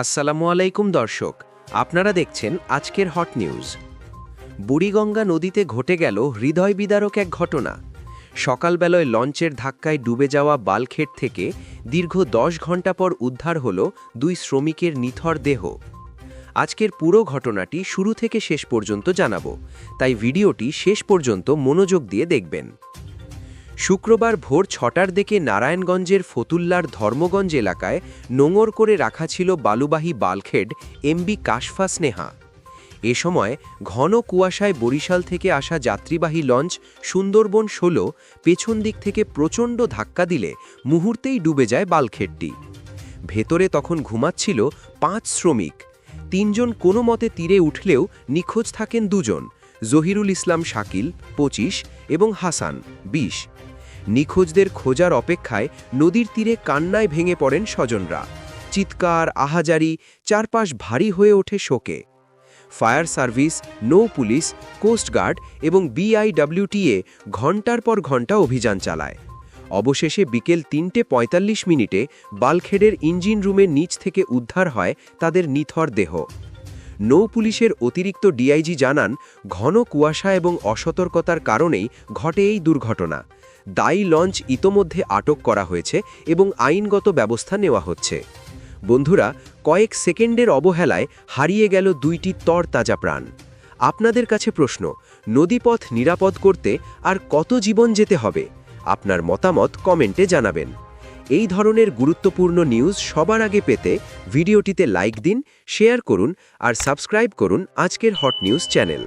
আসসালামু আলাইকুম দর্শক, আপনারা দেখছেন আজকের হট নিউজ বুড়িগঙ্গা নদীতে ঘটে গেল হৃদয় বিদারক এক ঘটনা। সকালবেলায় লঞ্চের ধাক্কায় ডুবে যাওয়া বালখেট থেকে দীর্ঘ দশ ঘণ্টা পর উদ্ধার হল দুই শ্রমিকের নিথর দেহ। আজকের পুরো ঘটনাটি শুরু থেকে শেষ পর্যন্ত জানাব, তাই ভিডিওটি শেষ পর্যন্ত মনোযোগ দিয়ে দেখবেন। শুক্রবার ভোর ছটার দিকে নারায়ণগঞ্জের ফতুল্লার ধর্মগঞ্জ এলাকায় নোঙর করে রাখা ছিল বালুবাহী বালখেড, এমবি কাশফা স্নেহা। এ সময় ঘন কুয়াশায় বরিশাল থেকে আসা যাত্রীবাহী লঞ্চ সুন্দরবন ষোলো পেছন দিক থেকে প্রচণ্ড ধাক্কা দিলে মুহূর্তেই ডুবে যায় বালখেডটি। ভেতরে তখন ঘুমাচ্ছিল পাঁচ শ্রমিক। তিনজন কোনো মতে তীরে উঠলেও নিখোঁজ থাকেন দুজন। জহিরুল ইসলাম শাকিল, পঁচিশ, এবং হাসান, বিশ। নিখোঁজদের খোঁজার অপেক্ষায় নদীর তীরে কান্নায় ভেঙে পড়েন স্বজনরা। চিৎকার, আহাজারি, চারপাশ ভারী হয়ে ওঠে শোকে। ফায়ার সার্ভিস, নৌ পুলিশ কোস্টগার্ড এবং বিআইডব্লিউটিএ ঘণ্টার পর ঘণ্টা অভিযান চালায়। অবশেষে বিকেল তিনটে পঁয়তাল্লিশ মিনিটে বালখেডের ইঞ্জিন রুমের নিচ থেকে উদ্ধার হয় তাদের নিথর দেহ। নৌ পুলিশের অতিরিক্ত ডিআইজি জানান, ঘন কুয়াশা এবং অসতর্কতার কারণেই ঘটে এই দুর্ঘটনা। দায়ী লঞ্চ ইতোমধ্যে আটক করা হয়েছে এবং আইনগত ব্যবস্থা নেওয়া হচ্ছে। বন্ধুরা, কয়েক সেকেন্ডের অবহেলায় হারিয়ে গেল দুইটি তরতাজা প্রাণ। আপনাদের কাছে প্রশ্ন, নদীপথ নিরাপদ করতে আর কত জীবন যেতে হবে? আপনার মতামত কমেন্টে জানাবেন। এই ধরনের গুরুত্বপূর্ণ নিউজ সবার আগে পেতে ভিডিওটিতে লাইক দিন শেয়ার করুন আর সাবস্ক্রাইব করুন আজকের হট নিউজ চ্যানেল